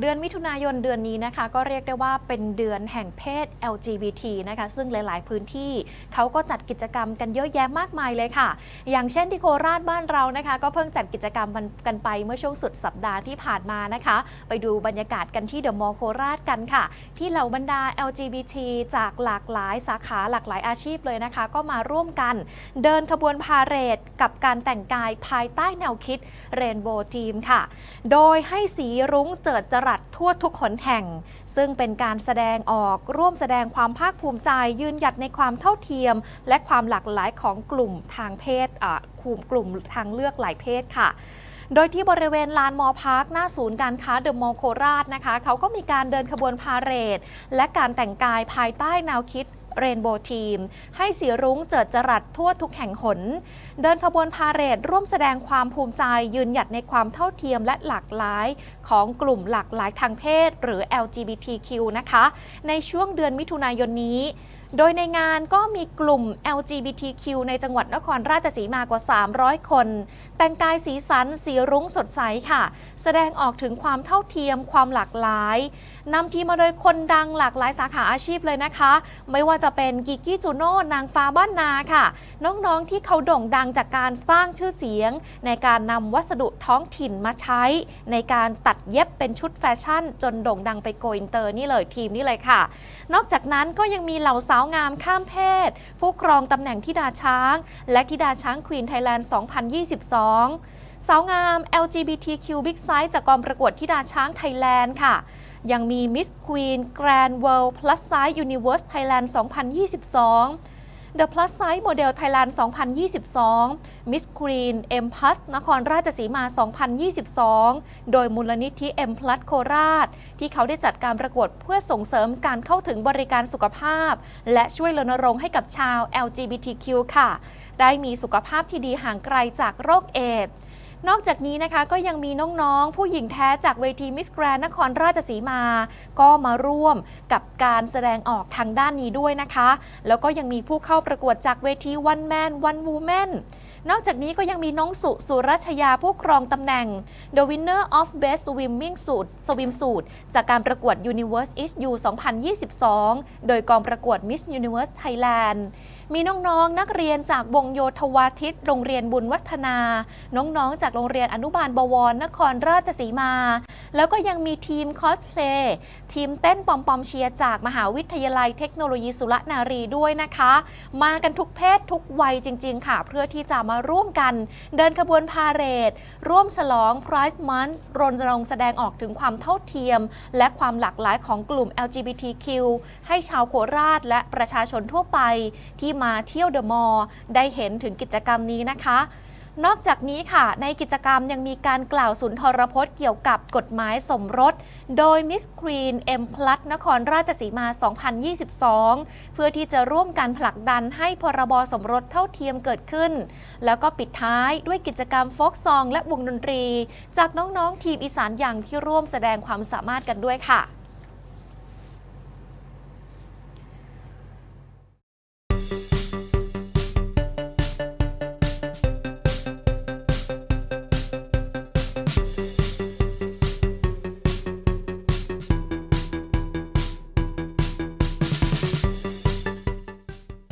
เดือนมิถุนายนเดือนนี้นะคะ ก็เรียกได้ว่าเป็นเดือนแห่งเพศ LGBT นะคะ ซึ่งหลาย ๆ พื้นที่เขาก็จัดกิจกรรมกันเยอะแยะมากมายเลยค่ะ อย่างเช่นที่โคราชบ้านเรานะคะ ก็เพิ่งจัดกิจกรรมกันไปเมื่อช่วงสุดสัปดาห์ที่ผ่านมานะคะ ไปดูบรรยากาศกันที่เดอะมอลล์โคราชกันค่ะ ที่เหล่าบรรดา LGBT จากหลากหลายสาขาหลากหลายอาชีพเลยนะคะ ก็มาร่วมกัน เดินขบวนพาเหรดกับการแต่งกายภายใต้แนวคิดเรนโบว์ทีมค่ะ โดยให้สีรุ้งเจิดจรััดทั่วทุกหนแห่ง ซึ่งเป็นการแสดงออกร่วมแสดงความภาคภูมิใจ ยืนหยัดในความเท่าเทียม และความหลากหลายของกลุ่มทางเพศกลุ่มกลุ่มทางเลือกหลายเพศค่ะโดยที่บริเวณลานมอพาร์คหน้าศูนย์การค้าเดอะมอลโคราชนะคะ เขาก็มีการเดินขบวนพาเหรด และการแต่งกายภายใต้แนวคิด เรนโบว์ทีม ให้สีรุ้งเจิดจรัสทั่วทุกแห่งหน เดินขบวนพาเหรดร่วมแสดงความภูมิใจยืนหยัดในความเท่าเทียมและหลากหลายของกลุ่มหลากหลายทางเพศ หรือ LGBTQ นะคะ ในช่วงเดือนมิถุนายนนี้ โดยในงานก็มีกลุ่ม LGBTQ ในจังหวัดนครราชสีมากว่า 300 คน แต่งกายสีสันสีรุ้งสดใสค่ะ แสดงออกถึงความเท่าเทียมความหลากหลายนำทีมมาโดยคนดังหลากหลายสาขาอาชีพเลยนะคะ ไม่ว่าจะเป็นกิกกี้จูโน่นางฟ้าบ้านนาค่ะ น้องๆที่เขาโด่งดังจากการสร้างชื่อเสียง ในการนำวัสดุท้องถิ่นมาใช้ ในการตัดเย็บเป็นชุดแฟชั่น จนโด่งดังไปโกอินเตอร์นี่เลยทีมนี่เลยค่ะ นอกจากนั้นก็ยังมีเหล่าสาวาวงามข้ามเพศ ผู้ครองตำแหน่งทิดาช้าง และทิดาช้างควีนไทยแลนด์ 2022 สาวงาม LGBTQ Big Size จากกองประกวดทิดาช้างไทยแลนด์ค่ะยังมี Miss Queen Grand World Plus Size Universe Thailand 2022 The Plus Size Model Thailand 2022 Miss Green M Plus นครราชสีมา 2022 โดยมูลนิธิ M Plus โคราช ที่เขาได้จัดการประกวดเพื่อส่งเสริมการเข้าถึงบริการสุขภาพ และช่วยรณรงค์ให้กับชาว LGBTQ ค่ะ ได้มีสุขภาพที่ดีห่างไกลจากโรคเอดส์ นอกจากนี้นะคะก็ยังมีน้องๆ ผู้หญิงแท้จากเวทีมิสแกรนนครราชสีมา ก็มาร่วมกับการแสดงออกทางด้านนี้ด้วยนะคะ แล้วก็ยังมีผู้เข้าประกวดจากเวที One Man One Woman นอกจากนี้ก็ยังมีน้องสุสุรัชยาผู้ครองตำแหน่ง The Winner of Best Swimming Suit Swim Suit จากการประกวด Universe is You 2022 โดยกองประกวด Miss Universe Thailand มีน้องๆนักเรียนจากวงโยธวาทิตโรงเรียนบุญวัฒนา น้องๆจากโรงเรียนอนุบาลบวรนครราชสีมา แล้วก็ยังมีทีมคอสเพลย์ทีมเต้นปอมปอมเชียร์จากมหาวิทยาลัยเทคโนโลยีสุรนารีด้วยนะคะ มากันทุกเพศทุกวัยจริง ๆ ค่ะ เพื่อที่จะมาร่วมกันเดินขบวนพาเหรด ร่วมฉลอง Pride Month รณรงค์แสดงออกถึงความเท่าเทียม และความหลากหลายของกลุ่ม LGBTQ ให้ชาวโคราชและประชาชนทั่วไปที่มาเที่ยวเดอะมอลล์ได้เห็นถึงกิจกรรมนี้นะคะ นอกจากนี้ค่ะ ในกิจกรรมยังมีการกล่าวสุนทรพจน์เกี่ยวกับกฎหมายสมรส โดย Miss Queen M Plus นครราชสีมา 2022 เพื่อที่จะร่วมกันผลักดันให้พรบสมรสเท่าเทียมเกิดขึ้น แล้วก็ปิดท้ายด้วยกิจกรรมโฟกซองและวงดนตรี จากน้องๆทีมอีสานอย่างที่ร่วมแสดงความสามารถกันด้วยค่ะ